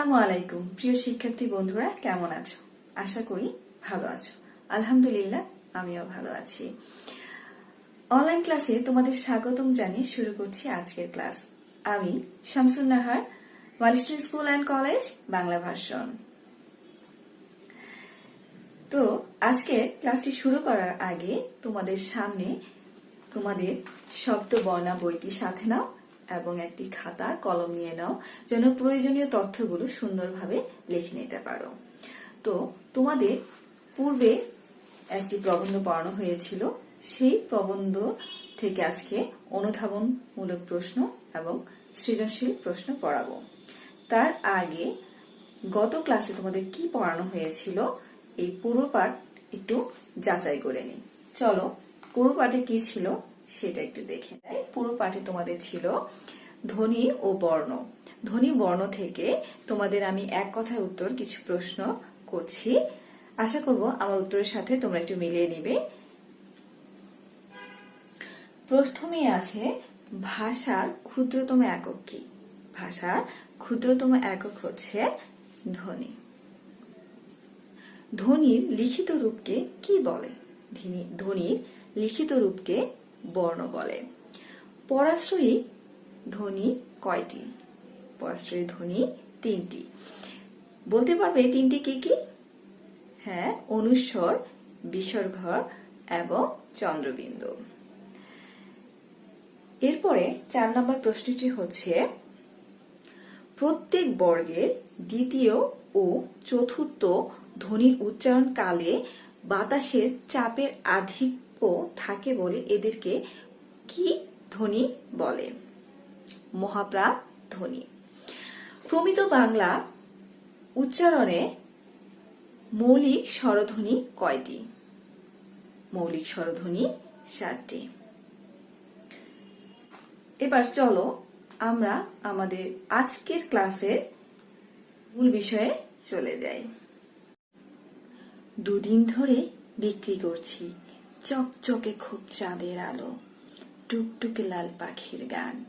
আসসালামু আলাইকুম। প্রিয় শিক্ষার্থী বন্ধুরা, কেমন আছো? আশা করি ভালো আছো। আলহামদুলিল্লাহ, আমিও ভালো আছি। অনলাইন ক্লাসে তোমাদের স্বাগতম জানিয়ে শুরু করছি আজকের ক্লাস আমি শামসুন নাহার ওয়ালিস্টন স্কুল অ্যান্ড কলেজ বাংলা ভাষণ তো আজকে ক্লাসটি শুরু করার আগে তোমাদের সামনে তোমাদের শব্দ, বর্ণা, বইটি সাথে নাও। এবং একটি খাতা, কলম নিয়ে নাও, যেন প্রয়োজনীয় তথ্যগুলো সুন্দরভাবে লিখে নিতে পারো। তো, তোমাদের পূর্বে একটি প্রবন্ধ পড়ানো হয়েছিল। সেই প্রবন্ধ থেকে আজকে অনুধাবনমূলক প্রশ্ন এবং সৃজনশীল প্রশ্ন পড়াবো। তার আগে গত ক্লাসে তোমাদের কি পড়ানো হয়েছিল, এই পুরো পাঠ একটু যাচাই করে নিই। চলো, পুরো পাঠে কি ছিল? সেটা একটু দেখে নেয় পুরো পাঠে তোমাদের ছিল ধ্বনি ও বর্ণ। ধ্বনি, বর্ণ থেকে তোমাদের আমি এক কথায় উত্তর কিছু প্রশ্ন করছি। আশা করব আমার উত্তরের সাথে তোমরা একটু মিলিয়ে নিবে। প্রথমেই আছে, ভাষার ক্ষুদ্রতম একক কি? ভাষার ক্ষুদ্রতম একক হচ্ছে ধ্বনি। ধ্বনির লিখিত রূপকে কি বলে? ধ্বনি- ধ্বনির লিখিত রূপকে বর্ণ বলে। পরাশ্রয়ী ধ্বনি কয়টি? পরাশ্রয়ী ধ্বনি তিনটি। বলতে পারবে তিনটি কি কি? হ্যাঁ অনুস্বর বিসর্গ এবং চন্দ্রবিন্দু। এরপরে চার নম্বর প্রশ্নটি হচ্ছে, প্রত্যেক বর্গের দ্বিতীয় ও চতুর্থ ধ্বনির উচ্চারণ কালে বাতাসের চাপের আধিক্য থাকে বলে এদেরকে কি ধ্বনি বলে? মহাপ্রাণ ধ্বনি। প্রমিত বাংলা উচ্চারণে মৌলিক স্বরধ্বনি কয়টি? মৌলিক স্বরধ্বনি সাতটি। এবার চলো আমরা আমাদের আজকের ক্লাসের মূল বিষয়ে চলে যাই। দুদিন ধরে বিক্রি করছি। চকচকে খুব চাঁদের আলো, টুকটুকে লাল পাখির গান।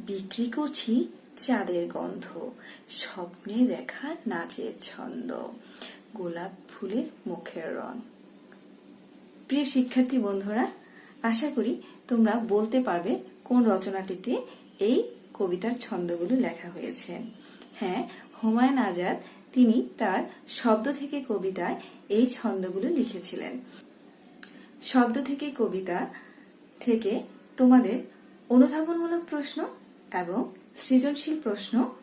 বিক্রি করছি চাঁদের গন্ধ, স্বপ্নে দেখা নাচের ছন্দ, গোলাপ ফুলের মুখের রং। প্রিয় শিক্ষার্থী বন্ধুরা, আশা করি তোমরা বলতে পারবে কোন রচনাটিতে এই কবিতার ছন্দগুলো লেখা হয়েছে। হ্যাঁ হুমায়ুন আজাদ, তিনি তার শব্দ থেকে কবিতায় এই ছন্দগুলো লিখেছিলেন। শব্দ থেকে কবিতা থেকে তোমাদের অনুধাবনমূলক প্রশ্ন এবং সৃজনশীল প্রশ্ন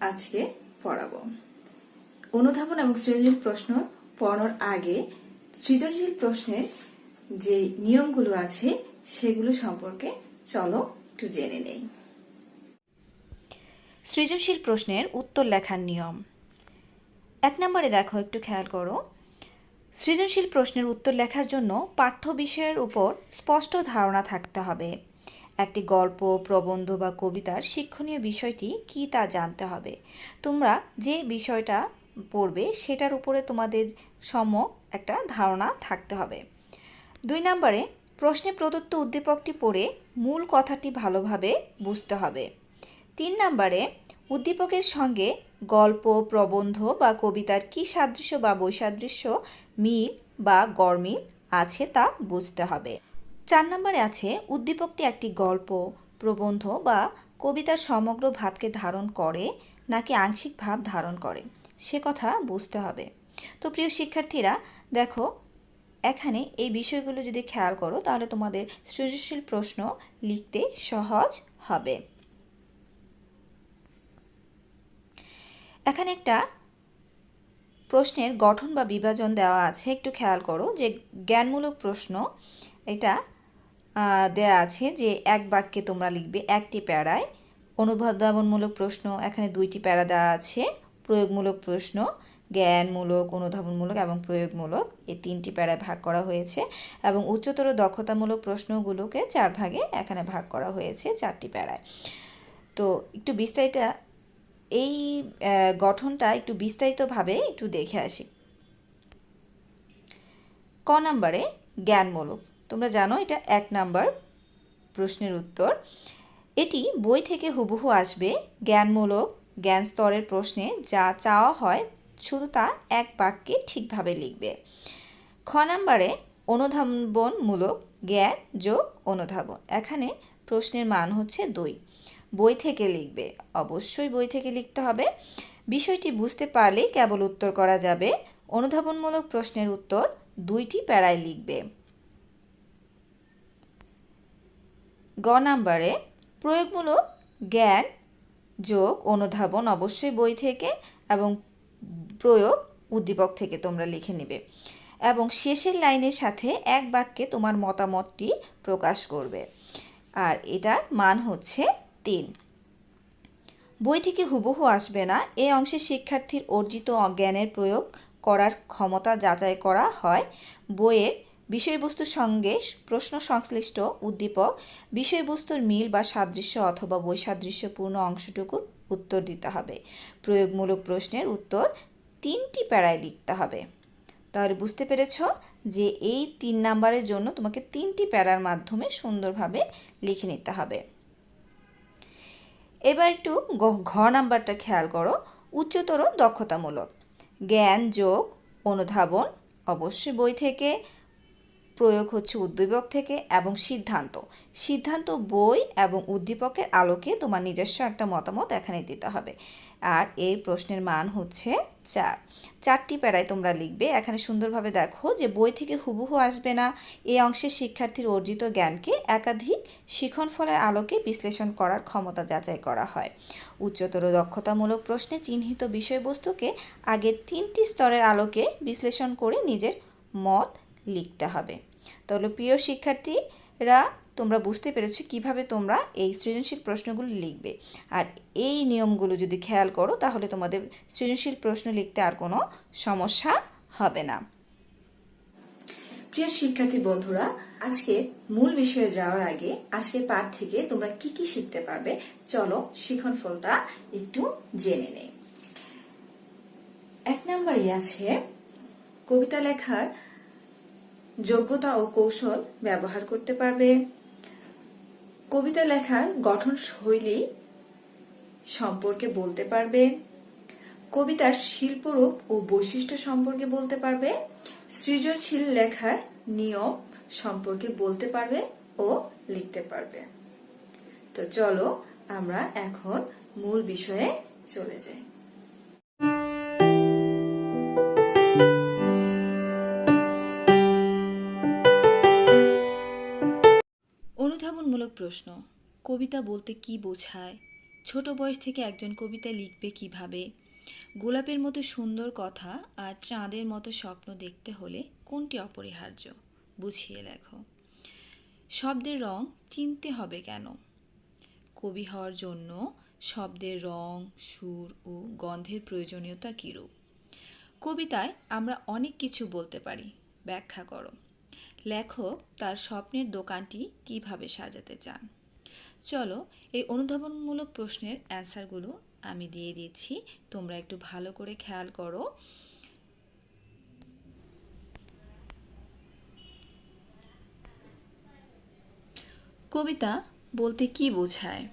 আজকে পড়াবো। অনুধাবন এবং সৃজনশীল প্রশ্ন পড়ানোর আগে সৃজনশীল প্রশ্নের যে নিয়মগুলো আছে সেগুলো সম্পর্কে চলো একটু জেনে নেই। সৃজনশীল প্রশ্নের উত্তর লেখার নিয়ম। এক নম্বরে দেখো, একটু খেয়াল করো। সৃজনশীল প্রশ্নের উত্তর লেখার জন্য পাঠ্য বিষয়ের উপর স্পষ্ট ধারণা থাকতে হবে। একটি গল্প, প্রবন্ধ বা কবিতার শিক্ষণীয় বিষয়টি কী তা জানতে হবে। তোমরা যে বিষয়টা পড়বে সেটার উপরে তোমাদের সম্যক একটা ধারণা থাকতে হবে। দুই নম্বরে, প্রশ্নে প্রদত্ত উদ্দীপকটি পড়ে মূল কথাটি ভালোভাবে বুঝতে হবে। তিন নম্বরে, উদ্দীপকের সঙ্গে গল্প, প্রবন্ধ বা কবিতার কী সাদৃশ্য বা বৈসাদৃশ্য, মিল বা গরমিল আছে তা বুঝতে হবে। চার নম্বরে আছে, উদ্দীপকটি একটি গল্প, প্রবন্ধ বা কবিতার সমগ্র ভাবকে ধারণ করে নাকি আংশিক ভাব ধারণ করে, সে কথা বুঝতে হবে। তো প্রিয় শিক্ষার্থীরা, দেখো, এখানে এই বিষয়গুলো যদি খেয়াল করো, তাহলে তোমাদের সৃজনশীল প্রশ্ন লিখতে সহজ হবে। এখানে একটা প্রশ্নের গঠন বা বিভাজন দেওয়া আছে। একটু খেয়াল করো যে জ্ঞানমূলক প্রশ্ন এটা দেয়া আছে যে এক বাক্যে তোমরা লিখবে একটি প্যারায়। অনুধাবনমূলক প্রশ্ন, এখানে দুইটি প্যারা দেওয়া আছে। প্রয়োগমূলক প্রশ্ন, জ্ঞানমূলক, অনুধাবনমূলক এবং প্রয়োগমূলক, এই তিনটি প্যারায় ভাগ করা হয়েছে এবং উচ্চতর দক্ষতামূলক প্রশ্নগুলোকে চার ভাগে এখানে ভাগ করা হয়েছে চারটি প্যারায়। তো একটু বিস্তারিত এই গঠনটা একটু বিস্তারিতভাবে একটু দেখে আসি। ক নাম্বারে জ্ঞানমূলক। তোমরা জানো এটা এক নাম্বার প্রশ্নের উত্তর। এটি বই থেকে হুবহু আসবে জ্ঞানমূলক জ্ঞান স্তরের প্রশ্নে যা চাওয়া হয় শুধু তা এক বাক্যে ঠিকভাবে লিখবে। খ নাম্বারে অনুধাবনমূলক জ্ঞান যোগ অনুধাবন। এখানে প্রশ্নের মান হচ্ছে দুই। বই থেকে লিখবে। অবশ্যই বই থেকে লিখতে হবে। বিষয়টি বুঝতে পারলেই কেবল উত্তর করা যাবে। অনুধাবনমূলক প্রশ্নের উত্তর দুইটি প্যারায় লিখবে। গ নাম্বারে, প্রয়োগমূলক জ্ঞান যোগ অনুধাবন অবশ্যই বই থেকে এবং প্রয়োগ উদ্দীপক থেকে তোমরা লিখে নেবে। এবং শেষের লাইনের সাথে এক বাক্যে তোমার মতামতটি প্রকাশ করবে। আর এটার মান হচ্ছে তিন। বই থেকে হুবহু আসবে না এই অংশে শিক্ষার্থীর অর্জিত অজ্ঞানের প্রয়োগ করার ক্ষমতা যাচাই করা হয়। বইয়ের বিষয়বস্তুর সঙ্গে প্রশ্ন সংশ্লিষ্ট উদ্দীপক, বিষয়বস্তুর মিল বা সাদৃশ্য অথবা বৈসাদৃশ্যপূর্ণ অংশটুকুর উত্তর দিতে হবে। প্রয়োগমূলক প্রশ্নের উত্তর তিনটি প্যারায় লিখতে হবে। তাহলে বুঝতে পেরেছ যে এই তিন নাম্বারের জন্য তোমাকে তিনটি প্যারার মাধ্যমে সুন্দরভাবে লিখে নিতে হবে। এবার একটু ঘ নাম্বারটা খেয়াল করো। উচ্চতর দক্ষতামূলক। জ্ঞান যোগ অনুধাবন অবশ্যই বই থেকে। প্রয়োগ হচ্ছে উদ্দীপক থেকে এবং সিদ্ধান্ত। সিদ্ধান্ত বই এবং উদ্দীপকের আলোকে তোমার নিজস্ব একটা মতামত এখানে দিতে হবে। আর এই প্রশ্নের মান হচ্ছে চার। চারটি প্যারায় তোমরা লিখবে। এখানে সুন্দরভাবে দেখো যে বই থেকে হুবহু আসবে না। এই অংশে শিক্ষার্থীর অর্জিত জ্ঞানকে একাধিক শিখন ফলের আলোকে বিশ্লেষণ করার ক্ষমতা যাচাই করা হয়। উচ্চতর দক্ষতামূলক প্রশ্নে চিহ্নিত বিষয়বস্তুকে আগের তিনটি স্তরের আলোকে বিশ্লেষণ করে নিজের মত লিখতে হবে। তাহলে প্রিয় শিক্ষার্থীরা, তোমরা বুঝতে পেরেছ কীভাবে তোমরা এই সৃজনশীল প্রশ্নগুলো লিখবে। আর এই নিয়মগুলো যদি খেয়াল করো, তাহলে তোমাদের সৃজনশীল প্রশ্ন লিখতে আর কোনো সমস্যা হবে না। প্রিয় শিক্ষার্থী বন্ধুরা, আজকে মূল বিষয়ে যাওয়ার আগে আজকে পাঠ থেকে তোমরা কি কি শিখতে পারবে, চলো শিখন ফলটা একটু জেনে নেই। এক নম্বরই আছে কবিতা লেখার যোগ্যতা ও কৌশল ব্যবহার করতে পারবে। কবিতা লেখার গঠন শৈলী সম্পর্কে বলতে পারবে। কবিতার শিল্পরূপ ও বৈশিষ্ট্য সম্পর্কে বলতে পারবে। সৃজনশীল লেখার নিয়ম সম্পর্কে বলতে পারবে ও লিখতে পারবে। তো চলো আমরা এখন মূল বিষয়ে চলে যাই। অনুধাবনমূলক প্রশ্ন। কবিতা বলতে কি বোঝায়? ছোট বয়স থেকে একজন কবিতা লিখবে কীভাবে? গোলাপের মতো সুন্দর কথা আর চাঁদের মতো স্বপ্ন দেখতে হলে কোনটি অপরিহার্য? বুঝিয়ে লেখো। শব্দের রং চিনতে হবে কেন? কবি হওয়ার জন্য শব্দের রং, সুর ও গন্ধের প্রয়োজনীয়তা কীরূপ? কবিতায় আমরা অনেক কিছু বলতে পারি। ব্যাখ্যা করো। লেখক তার স্বপ্নের দোকানটি কীভাবে সাজাতে চান? চলো এই অনুধাবনমূলক প্রশ্নের অ্যান্সারগুলো আমি দিয়ে দিচ্ছি। তোমরা একটু ভালো করে খেয়াল করো। কবিতা বলতে কি বোঝায়?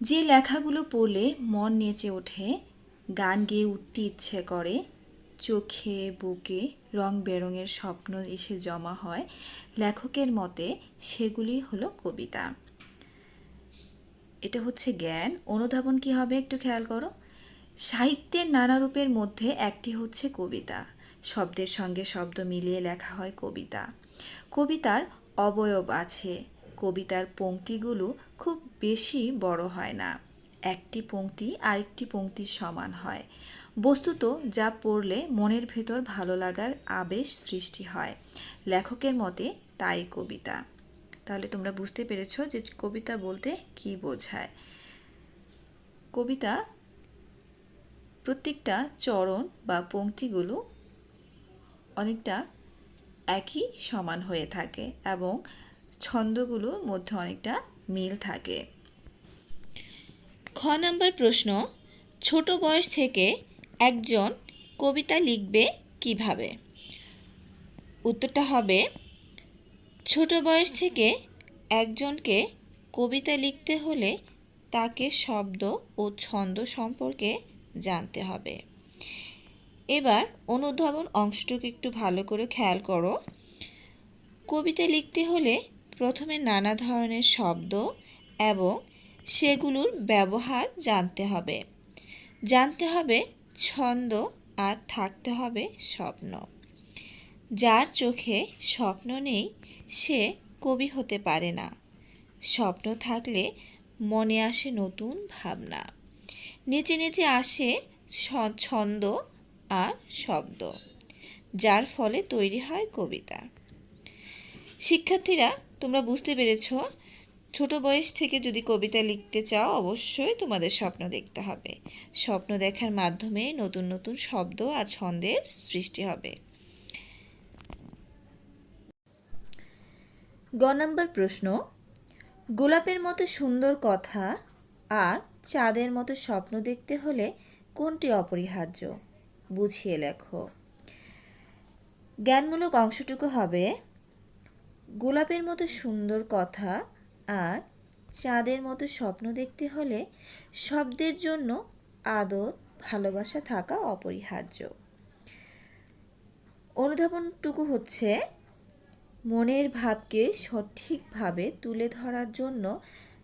যে লেখাগুলো পড়লে মন নেচে ওঠে, গান গেয়ে উঠতে ইচ্ছে করে, চোখে, বুকে রং বেরঙের স্বপ্ন এসে জমা হয়। লেখকের মতে, সেগুলি হলো কবিতা। এটা হচ্ছে জ্ঞান। অনুধাবন কি হবে একটু খেয়াল করো। সাহিত্যের নানা রূপের মধ্যে একটি হচ্ছে কবিতা। শব্দের সঙ্গে শব্দ মিলিয়ে লেখা হয় কবিতা। কবিতার অবয়ব আছে। কবিতার পঙ্ক্তিগুলো খুব বেশি বড় হয় না। একটি পঙ্ক্তি আরেকটি পংক্তির সমান হয়। বস্তুত যা পড়লে মনের ভেতর ভালো লাগার আবেশ সৃষ্টি হয়। লেখকের মতে, তাই কবিতা। তাহলে তোমরা বুঝতে পেরেছ যে কবিতা বলতে কি বোঝায়। কবিতা প্রত্যেকটা চরণ বা পংক্তিগুলো অনেকটা একই সমান হয়ে থাকে এবং ছন্দগুলোর মধ্যে অনেকটা মিল থাকে। খ নাম্বার প্রশ্ন, ছোট বয়স থেকে একজন কবিতা লিখবে কীভাবে? উত্তরটা হবে, ছোট বয়স থেকে একজনকে কবিতা লিখতে হলে তাকে শব্দ ও ছন্দ সম্পর্কে জানতে হবে। এবার অনুধাবন অংশটুকু একটু ভালো করে খেয়াল করো। কবিতা লিখতে হলে প্রথমে নানা ধরনের শব্দ এবং সেগুলোর ব্যবহার জানতে হবে। জানতে হবে ছন্দ আর থাকতে হবে স্বপ্ন। যার চোখে স্বপ্ন নেই, সে কবি হতে পারে না। স্বপ্ন থাকলে মনে আসে নতুন ভাবনা। নিচে নিচে আসে ছন্দ আর শব্দ, যার ফলে তৈরি হয় কবিতা। শিক্ষার্থীরা, তোমরা বুঝতে পেরেছ ছোট বয়স থেকে যদি কবিতা লিখতে চাও, অবশ্যই তোমাদের স্বপ্ন দেখতে হবে। স্বপ্ন দেখার মাধ্যমে নতুন নতুন শব্দ আর ছন্দের সৃষ্টি হবে। গ নম্বর প্রশ্ন। গোলাপের মতো সুন্দর কথা আর চাঁদের মতো স্বপ্ন দেখতে হলে কোনটি অপরিহার্য? বুঝিয়ে লেখো। জ্ঞানমূলক অংশটুকু হবে, গোলাপের মতো সুন্দর কথা আর চাঁদের মতো স্বপ্ন দেখতে হলে শব্দের জন্য আদর, ভালোবাসা থাকা অপরিহার্য। অনুধাবনটুকু হচ্ছে, মনের ভাবকে সঠিকভাবে তুলে ধরার জন্য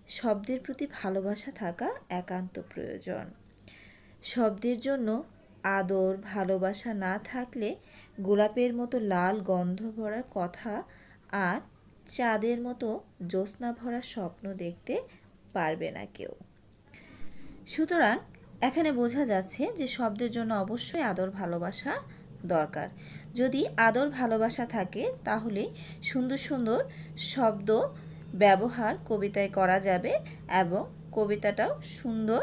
শব্দের প্রতি ভালোবাসা থাকা একান্ত প্রয়োজন। শব্দের জন্য আদর, ভালোবাসা না থাকলে গোলাপের মতো লাল গন্ধ ভরা কথা আর চাঁদের মতো জ্যোৎস্না ভরা স্বপ্ন দেখতে পারবে না কেউ। সুতরাং এখানে বোঝা যাচ্ছে যে শব্দের জন্য অবশ্যই আদর ভালোবাসা দরকার। যদি আদর ভালোবাসা থাকে, তাহলে সুন্দর সুন্দর শব্দ ব্যবহার কবিতায় করা যাবে এবং কবিতাটাও সুন্দর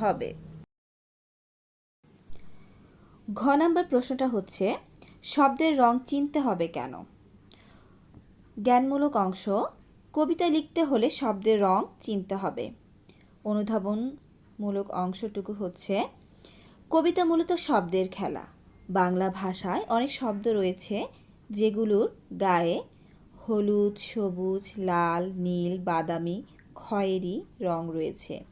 হবে। ঘ নাম্বার প্রশ্নটা হচ্ছে, শব্দের রং চিনতে হবে কেন? জ্ঞানমূলক অংশ কবিতা লিখতে হলে শব্দের রং চিনতে হবে। অনুধাবনমূলক অংশটুকু হচ্ছে, কবিতা মূলত শব্দের খেলা। বাংলা ভাষায় অনেক শব্দ রয়েছে, যেগুলোর গায়ে হলুদ, সবুজ, লাল, নীল, বাদামি, খয়েরি রং রয়েছে।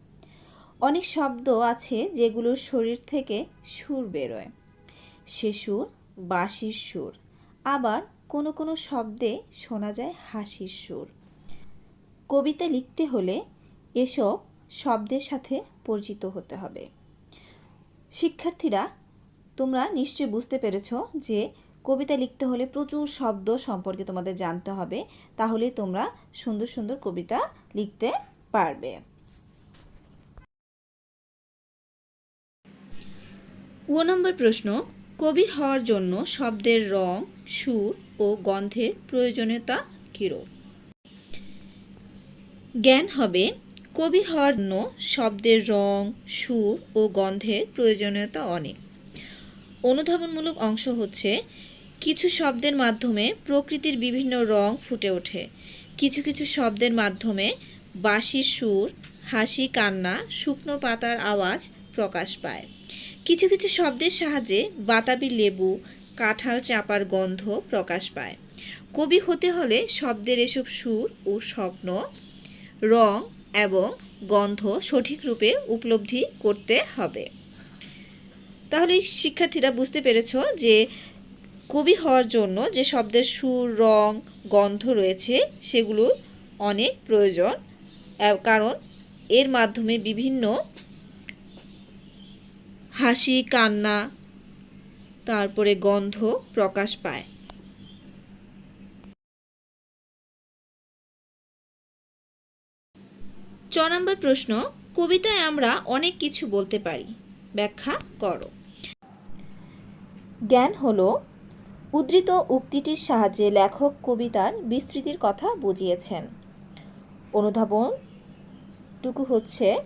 অনেক শব্দ আছে যেগুলোর শরীর থেকে সুর বেরোয়। সে সুর বাঁশির সুর, আবার কোনো কোনো শব্দে শোনা যায় হাসির সুর। কবিতা লিখতে হলে এসব শব্দের সাথে পরিচিত হতে হবে। শিক্ষার্থীরা, তোমরা নিশ্চয়ই বুঝতে পেরেছ যে কবিতা লিখতে হলে প্রচুর শব্দ সম্পর্কে তোমাদের জানতে হবে, তাহলে তোমরা সুন্দর সুন্দর কবিতা লিখতে পারবে। ও নম্বর প্রশ্ন কবি হওয়ার জন্য শব্দের রং, সুর ও গন্ধের প্রয়োজনীয়তা কীরূপ? জ্ঞান হবে কবি হওয়ার জন্য শব্দের রং, সুর ও গন্ধের প্রয়োজনীয়তা অনেক। অনুধাবনমূলক অংশ হচ্ছে কিছু শব্দের মাধ্যমে প্রকৃতির বিভিন্ন রং ফুটে ওঠে। কিছু কিছু শব্দের মাধ্যমে বাঁশির সুর, হাসি কান্না, শুকনো পাতার আওয়াজ প্রকাশ পায়। কিছু কিছু শব্দের সাহায্যে বাতাবি লেবু, কাঁঠাল চাপার গন্ধ প্রকাশ পায়। কবি হতে হলে শব্দের এসব সুর ও স্বপ্ন, রং এবং গন্ধ সঠিক রূপে উপলব্ধি করতে হবে। তাহলে শিক্ষার্থীরা বুঝতে পেরেছ যে কবি হওয়ার জন্য যে শব্দের সুর, রং, গন্ধ রয়েছে সেগুলো অনেক প্রয়োজন। কারণ এর মাধ্যমে বিভিন্ন হাসি, কান্না, তারপরে গন্ধ প্রকাশ পায়। চ নম্বর প্রশ্ন, কবিতায় আমরা অনেক কিছু বলতে পারি। ব্যাখ্যা করো। জ্ঞান হলো উদ্ধৃত উক্তিটির সাহায্যে লেখক কবিতার বিস্তৃতির কথা বুঝিয়েছেন। অনুধাবন টুকু হচ্ছে,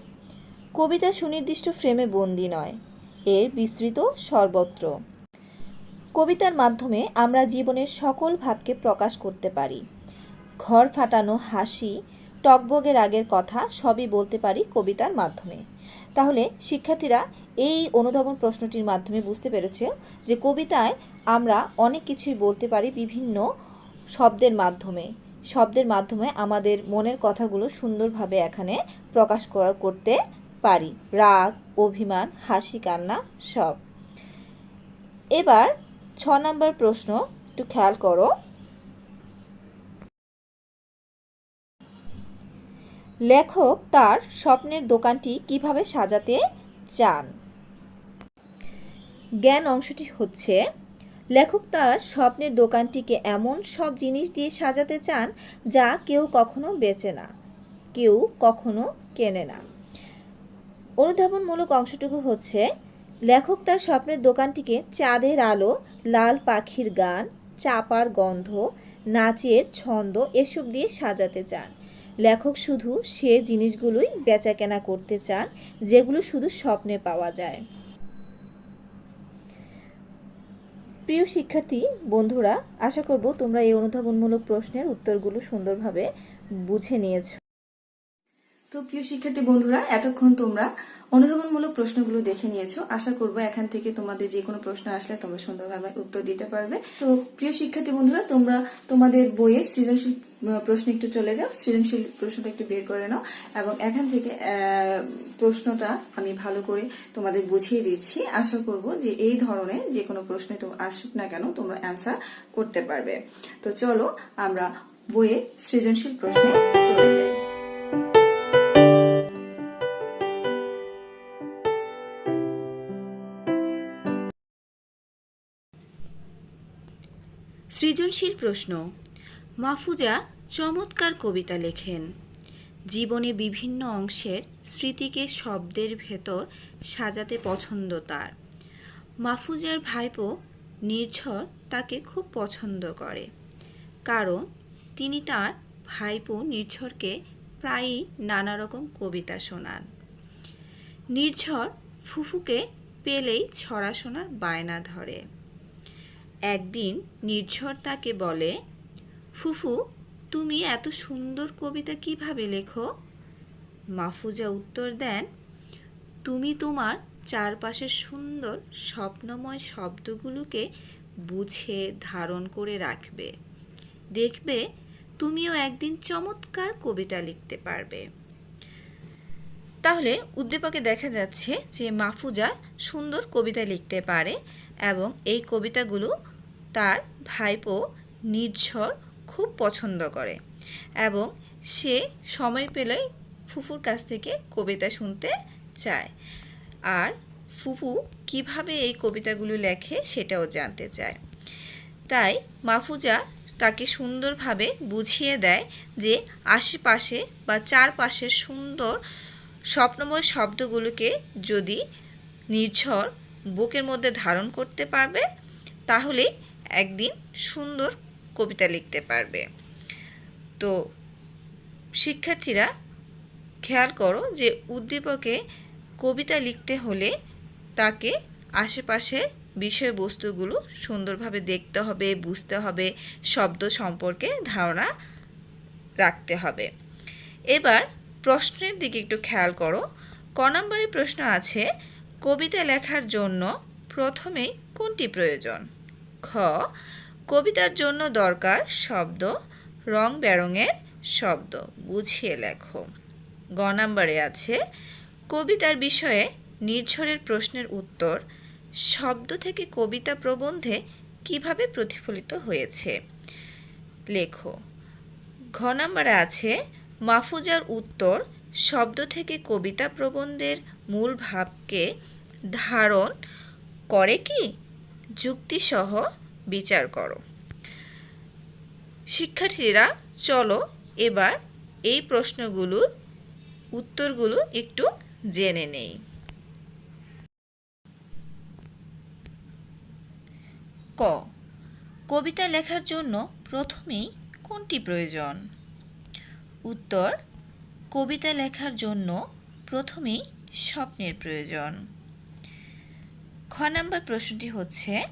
কবিতা সুনির্দিষ্ট ফ্রেমে বন্দি নয়। এর বিস্তৃত সর্বত্র। কবিতার মাধ্যমে আমরা জীবনের সকল ভাবকে প্রকাশ করতে পারি। ঘর ফাটানো হাসি টকবগের আগের কথা সবই বলতে পারি কবিতার মাধ্যমে। তাহলে শিক্ষার্থীরা এই অনুধাবন প্রশ্নটির মাধ্যমে বুঝতে পেরেছে যে কবিতায় আমরা অনেক কিছুই বলতে পারি বিভিন্ন শব্দের মাধ্যমে। শব্দের মাধ্যমে আমাদের মনের কথাগুলো সুন্দরভাবে এখানে প্রকাশ করতে পারি, রাগ, অভিমান, হাসি, কান্না, সব। এবার ছ নম্বর প্রশ্ন, একটু খেয়াল করো। লেখক তার স্বপ্নের দোকানটি কীভাবে সাজাতে চান? জ্ঞান অংশটি হচ্ছে, লেখক তার স্বপ্নের দোকানটিকে এমন সব জিনিস দিয়ে সাজাতে চান যা কেউ কখনো বেচে না, কেউ কখনো কেনে না। অনুধাবনমূলক অংশটুকু হচ্ছে, লেখক তার স্বপ্নের দোকানটিকে চাঁদের আলো, লাল পাখির গান, চাপার গন্ধ, নাচের ছন্দ এসব দিয়ে সাজাতে চান। লেখক শুধু সে জিনিসগুলোই বেচাকেনা করতে চান, যেগুলো শুধু স্বপ্নে পাওয়া যায়। প্রিয় শিক্ষার্থী, বন্ধুরা, আশা করব তোমরা এই অনুধাবনমূলক প্রশ্নের উত্তরগুলো সুন্দরভাবে বুঝে নিয়েছো। তো প্রিয় শিক্ষার্থী বন্ধুরা, এতক্ষণ তোমরা অনুধাবনমূলক প্রশ্নগুলো দেখে নিয়েছো। আশা করব এখান থেকে তোমাদের যে কোনো প্রশ্ন আসলে তোমরা সুন্দরভাবে উত্তর দিতে পারবে। তো প্রিয় শিক্ষার্থী বন্ধুরা, তোমরা তোমাদের বইয়ের সৃজনশীল প্রশ্ন একটু চলে যাও, সৃজনশীল প্রশ্নটা একটু বের করে নাও এবং এখান থেকে প্রশ্নটা আমি ভালো করে তোমাদের বুঝিয়ে দিচ্ছি। আশা করব যে এই ধরনের যে কোনো প্রশ্নে তো আসুক না কেন, তোমরা অ্যান্সার করতে পারবে। তো চলো আমরা বইয়ের সৃজনশীল প্রশ্নে চলে যাই। সৃজনশীল প্রশ্ন। মাহফুজা চমৎকার কবিতা লেখেন। জীবনে বিভিন্ন অংশের স্মৃতিকে শব্দের ভেতর সাজাতে পছন্দ তার। মাহফুজার ভাইপো নির্ঝর তাকে খুব পছন্দ করে। কারণ তিনি তার ভাইপো নির্ঝরকে প্রায়ই নানা রকম কবিতা শোনান। নির্ঝর ফুফুকে পেলেই ছড়া শোনার বায়না ধরে। একদিন নির্ঝর তাকে বলে, ফুফু, তুমি এত সুন্দর কবিতা কীভাবে লেখো? মাফুজা উত্তর দেন, তুমি তোমার চারপাশের সুন্দর স্বপ্নময় শব্দগুলোকে বুঝে ধারণ করে রাখবে। দেখবে তুমিও একদিন চমৎকার কবিতা লিখতে পারবে। তাহলে উদ্দীপকে দেখা যাচ্ছে যে মাহফুজা সুন্দর কবিতা লিখতে পারে এবং এই কবিতাগুলো তার ভাইপো নির্ঝর খুব পছন্দ করে এবং সে সময় পেলেই ফুফুর কাছ থেকে কবিতা শুনতে চায়। আর ফুফু কীভাবে এই কবিতাগুলো লেখে সেটাও জানতে চায়। তাই মাফুজা তাকে সুন্দরভাবে বুঝিয়ে দেয় যে আশেপাশে বা চারপাশের সুন্দর স্বপ্নময় শব্দগুলোকে যদি নির্ঝর বুকের মধ্যে ধারণ করতে পারবে, তাহলে একদিন সুন্দর কবিতা লিখতে পারবে। তো শিক্ষার্থীরা খেয়াল করো যে উদ্দীপকে কবিতা লিখতে হলে তাকে আশেপাশের বিষয়বস্তুগুলো সুন্দরভাবে দেখতে হবে, বুঝতে হবে, শব্দ সম্পর্কে ধারণা রাখতে হবে। এবার প্রশ্নের দিকে একটু খেয়াল করো। ক নম্বরের প্রশ্ন আছে, কবিতা লেখার জন্য প্রথমেই কোনটি প্রয়োজন? খ, কবিতার জন্য দরকার শব্দ রং বেরঙের শব্দ। বুঝিয়ে লেখো। গ নম্বরে আছে, কবিতার বিষয়ে নির্ঝরের প্রশ্নের উত্তর, শব্দ থেকে কবিতা প্রবন্ধে কীভাবে প্রতিফলিত হয়েছে? লেখো। ঘ নম্বরে আছে মাহফুজার উত্তর, শব্দ থেকে কবিতা প্রবন্ধের মূল ভাবকে ধারণ করে কি? যুক্তিসহ বিচার করো। শিক্ষার্থীরা, চলো এবার এই প্রশ্নগুলোর উত্তরগুলো একটু জেনে নেই। ক, কবিতা লেখার জন্য প্রথমেই কোনটি প্রয়োজন? উত্তর, কবিতা লেখার জন্য প্রথমেই স্বপ্নের প্রয়োজন। খ নম্বর প্রশ্নটি হচ্ছে,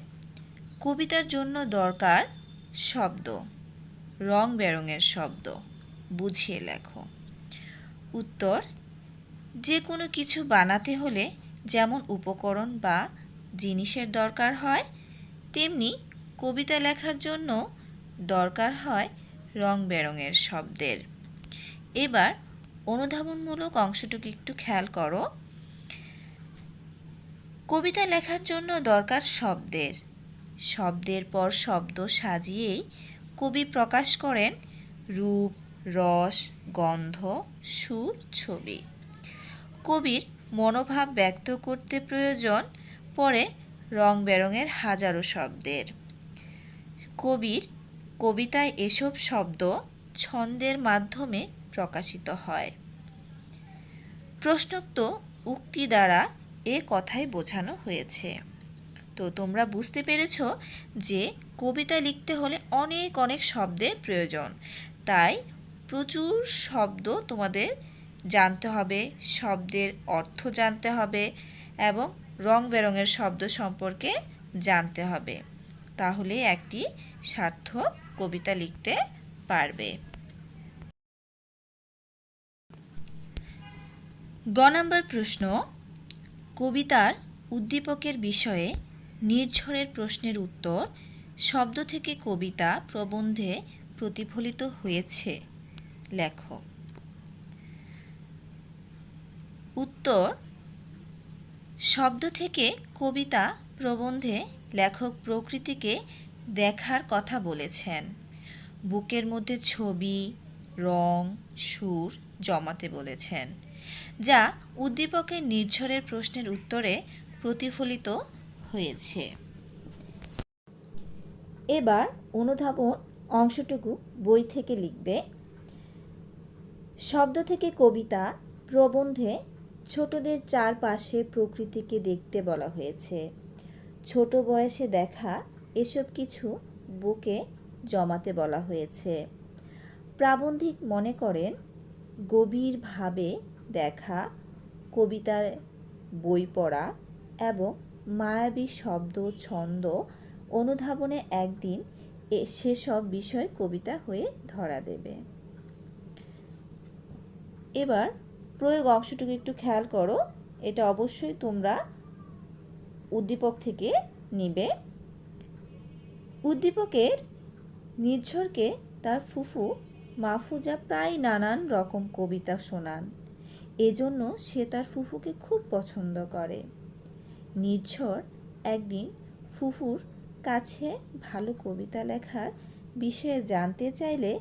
কবিতার জন্য দরকার শব্দ, রং বেরঙের শব্দ। বুঝিয়ে লেখো। উত্তর, যে কোনো কিছু বানাতে হলে যেমন উপকরণ বা জিনিসের দরকার হয়, তেমনি কবিতা লেখার জন্য দরকার হয় রং বেরঙের শব্দের। এবার অনুধাবনমূলক অংশটুকু একটু খেয়াল করো। কবিতা লেখার জন্য দরকার শব্দের। শব্দের পর শব্দ সাজিয়েই কবি প্রকাশ করেন রূপ, রস, গন্ধ, সুর, ছবি। কবির মনোভাব ব্যক্ত করতে প্রয়োজন পড়ে রং বেরঙের হাজারো শব্দের। কবির কবিতায় এসব শব্দ ছন্দের মাধ্যমে প্রকাশিত হয়। প্রশ্নোক্ত উক্তি দ্বারা এ কথাই বোঝানো হয়েছে। তো তোমরা বুঝতে পেরেছ যে কবিতা লিখতে হলে অনেক অনেক শব্দের প্রয়োজন। তাই প্রচুর শব্দ তোমাদের জানতে হবে, শব্দের অর্থ জানতে হবে এবং রং বেরঙের শব্দ সম্পর্কে জানতে হবে। তাহলে একটি সার্থক কবিতা লিখতে পারবে। গ নম্বর প্রশ্ন কবিতার উদ্দীপকের বিষয়ে নির্ঝরের প্রশ্নের উত্তর শব্দ থেকে কবিতা প্রবন্ধে প্রতিফলিত হয়েছে। লেখো। উত্তর, শব্দ থেকে কবিতা প্রবন্ধে লেখক প্রকৃতিকে দেখার কথা বলেছেন। বুকের মধ্যে ছবি, রং, সুর জমাতে বলেছেন। যা উদ্দীপকের নির্ঝরের প্রশ্নের উত্তরে প্রতিফলিত হয়েছে। এবার অনুধাবন অংশটুকু বই থেকে লিখবে। শব্দ থেকে কবিতা প্রবন্ধে ছোটদের চারপাশে প্রকৃতিকে দেখতে বলা হয়েছে। ছোট বয়সে দেখা এসব কিছু বুকে জমাতে বলা হয়েছে। প্রাবন্ধিক মনে করেন গভীরভাবে দেখা, কবিতার বই পড়া এবং মায়াবী শব্দ ছন্দ অনুধাবনে একদিন সেসব বিষয় কবিতা হয়ে ধরা দেবে। এবার প্রয়োগ অংশটুকু একটু খেয়াল করো, এটা অবশ্যই তোমরা উদ্দীপক থেকে নিবে। উদ্দীপকের নির্ঝরকে তার ফুফু মাহফুজা প্রায় নানান রকম কবিতা শোনান। এজন্য সে তার ফুফুকে খুব পছন্দ করে। নির্ঝর একদিন ফুফুর কাছে ভালো কবিতা লেখার বিষয়ে জানতে চাইলে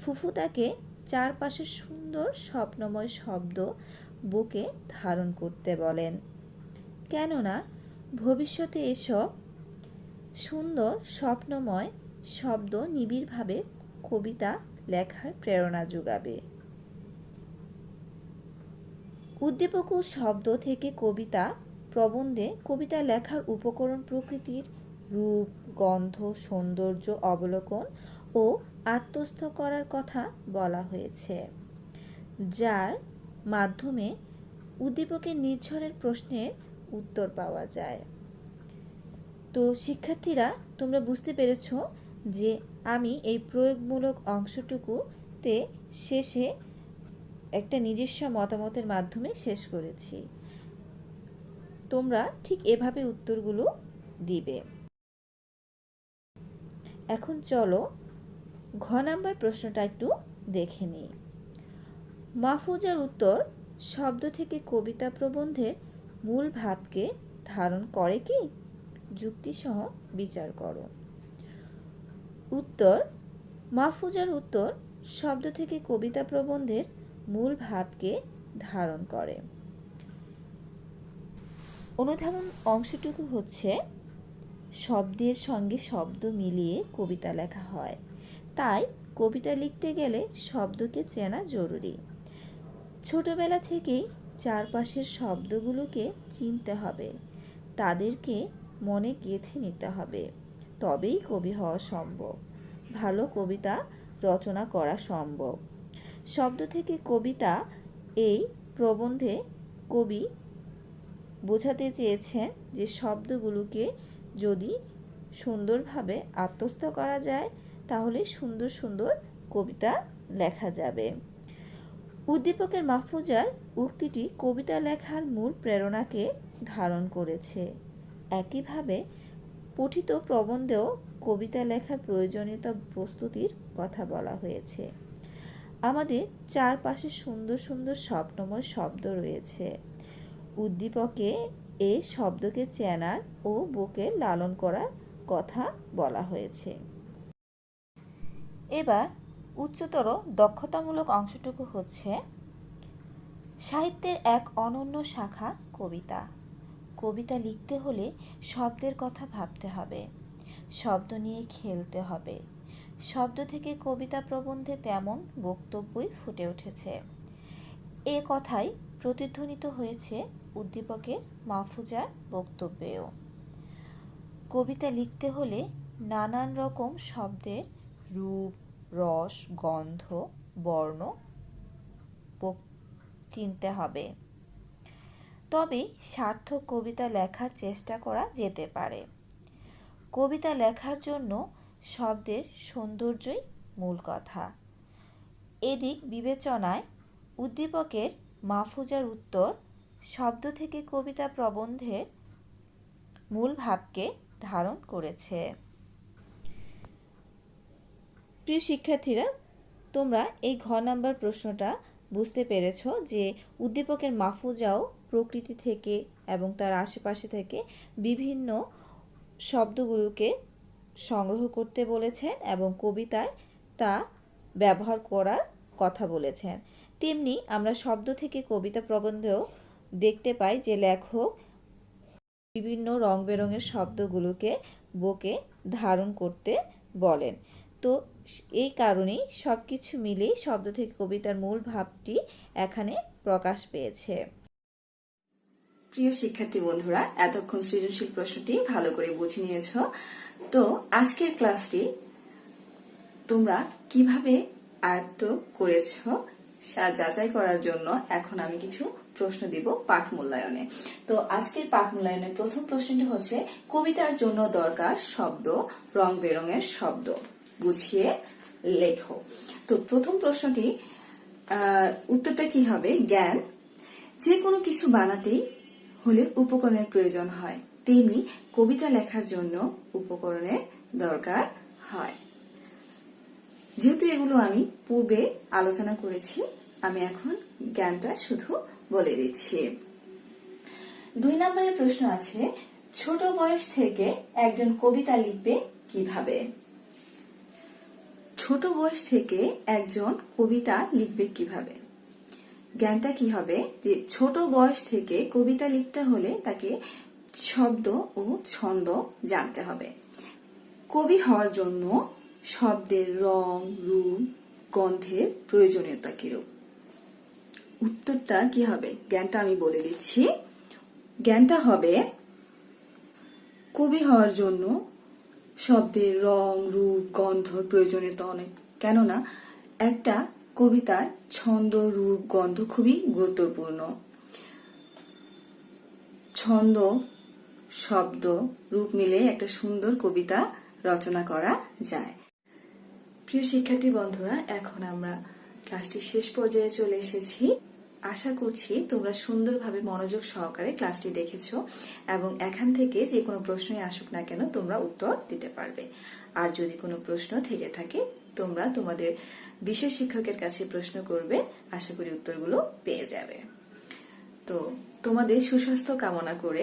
ফুফু তাকে চারপাশের সুন্দর স্বপ্নময় শব্দ বুকে ধারণ করতে বলেন। কেননা ভবিষ্যতে এসব সুন্দর স্বপ্নময় শব্দ নিবিড়ভাবে কবিতা লেখার প্রেরণা যোগাবে। উদ্দীপক শব্দ থেকে কবিতা প্রবন্ধে কবিতা লেখার উপকরণ প্রকৃতির রূপ, গন্ধ, সৌন্দর্য অবলোকন ও আত্মস্থ করার কথা বলা হয়েছে, যার মাধ্যমে উদ্দীপকের নির্ঝরের প্রশ্নের উত্তর পাওয়া যায়। তো শিক্ষার্থীরা, তোমরা বুঝতে পেরেছ যে আমি এই প্রয়োগমূলক অংশটুকুতে শেষে একটা নিজস্ব মতামতের মাধ্যমে শেষ করেছি। তোমরা ঠিক এভাবে উত্তরগুলো দিবে। এখন চলো ঘ নাম্বার প্রশ্নটা একটু দেখে নিই। মাহফুজার উত্তর, শব্দ থেকে কবিতা প্রবন্ধের মূল ভাবকে ধারণ করে কি? যুক্তিসহ বিচার করো। উত্তর, মাহফুজার উত্তর, শব্দ থেকে কবিতা প্রবন্ধের মূল ভাবকে ধারণ করে। অনুধাবন অংশটুকু হচ্ছে শব্দের সঙ্গে শব্দ মিলিয়ে কবিতা লেখা হয়। তাই কবিতা লিখতে গেলে শব্দকে চেনা জরুরি। ছোটবেলা থেকেই চারপাশের শব্দগুলোকে চিনতে হবে। তাদেরকে মনে গেঁথে নিতে হবে। তবেই কবি হওয়া সম্ভব। ভালো কবিতা রচনা করা সম্ভব। শব্দ থেকে কবিতা এই প্রবন্ধে কবি বোঝাতে চেয়েছেন যে শব্দগুলোকে যদি সুন্দরভাবে আত্মস্থ করা যায়, তাহলে সুন্দর সুন্দর কবিতা লেখা যাবে। উদ্দীপকের মাহফুজার উক্তিটি কবিতা লেখার মূল প্রেরণাকে ধারণ করেছে। একইভাবে পঠিত প্রবন্ধেও কবিতা লেখার প্রয়োজনীয়তা প্রস্তুতির কথা বলা হয়েছে। আমাদের চারপাশে সুন্দর সুন্দর স্বপ্নময় শব্দ রয়েছে। উদ্দীপকে এই শব্দকে চেনার ও বুকে লালন করার কথা বলা হয়েছে। এবার উচ্চতর দক্ষতামূলক অংশটুকু হচ্ছে সাহিত্যের এক অনন্য শাখা কবিতা। কবিতা লিখতে হলে শব্দের কথা ভাবতে হবে। শব্দ নিয়ে খেলতে হবে। শব্দ থেকে কবিতা প্রবন্ধে তেমন বক্তব্যই ফুটে উঠেছে। এ কথাই প্রতিধ্বনিত হয়েছে উদ্দীপকের মাহফুজার বক্তব্যেও। কবিতা লিখতে হলে নানান রকম শব্দের রূপ, রস, গন্ধ, বর্ণ চিনতে হবে। তবে সার্থক কবিতা লেখার চেষ্টা করা যেতে পারে। কবিতা লেখার জন্য শব্দের সৌন্দর্যই মূল কথা। এদিক বিবেচনায় উদ্দীপকের মাহফুজার উত্তর শব্দ থেকে কবিতা প্রবন্ধের মূল ভাবকে ধারণ করেছে। প্রিয় শিক্ষার্থীরা, তোমরা এই ঘ নাম্বার প্রশ্নটা বুঝতে পেরেছ যে উদ্দীপকের মাহফুজাও প্রকৃতি থেকে এবং তার আশেপাশে থেকে বিভিন্ন শব্দগুলোকে সংগ্রহ করতে বলেছেন এবং কবিতায় তা ব্যবহার করার কথা বলেছেন। তেমনি আমরা শব্দ থেকে কবিতা প্রবন্ধেও দেখতে পাই যে লেখক বিভিন্ন রং বেরঙের শব্দগুলোকে বুকে ধারণ করতে বলেন। তো এই কারণেই সব কিছু মিলেই শব্দ থেকে কবিতার মূল ভাবটি এখানে প্রকাশ পেয়েছে। প্রিয় শিক্ষার্থী বন্ধুরা, এতক্ষণ সৃজনশীল প্রশ্নটি ভালো করে বুঝে নিয়েছ। তো আজকের ক্লাসটি তোমরা কীভাবে আয়ত্ত করেছ যাচাই করার জন্য এখন আমি কিছু প্রশ্ন দিব পাঠ মূল্যায়নে। তো আজকের পাঠ মূল্যায়নের প্রথম প্রশ্নটি হচ্ছে, কবিতার জন্য দরকার শব্দ, রং বেরঙের শব্দ। বুঝিয়ে লেখো। তো প্রথম প্রশ্নটি উত্তরটা কি হবে? জ্ঞান। যে কোনো কিছু বানাতেই হলে উপকরণের প্রয়োজন হয়। তেমনি কবিতা লেখার জন্য উপকরণের দরকার হয়। যেহেতু এগুলো আমি পূর্বে আলোচনা করেছি, আমি এখন জ্ঞানটা শুধু বলে দিচ্ছি। দুই নম্বরের প্রশ্ন আছে, ছোট বয়স থেকে একজন কবিতা লিখবে কীভাবে? ছোট বয়স থেকে একজন কবিতা লিখবে কীভাবে? জ্ঞানটা কি হবে? যে ছোট বয়স থেকে কবিতা লিখতে হলে তাকে শব্দ ও ছন্দ জানতে হবে। কবি হওয়ার জন্য শব্দের রং, রূপ, গন্ধের প্রয়োজনীয়তা কিরূপ? উত্তরটা কি হবে? জ্ঞানটা আমি বলে দিচ্ছি। জ্ঞানটা হবে কবি হওয়ার জন্য শব্দের রং, রূপ, গন্ধ প্রয়োজনীয়তা অনেক। কেননা একটা কবিতার ছন্দ, রূপ, গন্ধ খুবই গুরুত্বপূর্ণ। ছন্দ শব্দ, রূপ মিলে একটা সুন্দর কবিতা রচনা করা যায়। প্রিয় শিক্ষার্থী বন্ধুরা, এখন আমরা ক্লাসটির শেষ পর্যায়ে চলে এসেছি। আশা করছি তোমরা সুন্দরভাবে মনোযোগ সহকারে ক্লাসটি দেখেছ এবং এখান থেকে যে কোনো প্রশ্নই আসুক না কেন তোমরা উত্তর দিতে পারবে। আর যদি কোনো প্রশ্ন থেকে থাকে, তোমরা তোমাদের বিশেষ শিক্ষকের কাছে প্রশ্ন করবে, আশা করি উত্তরগুলো পেয়ে যাবে। তো তোমাদের সুস্বাস্থ্য কামনা করে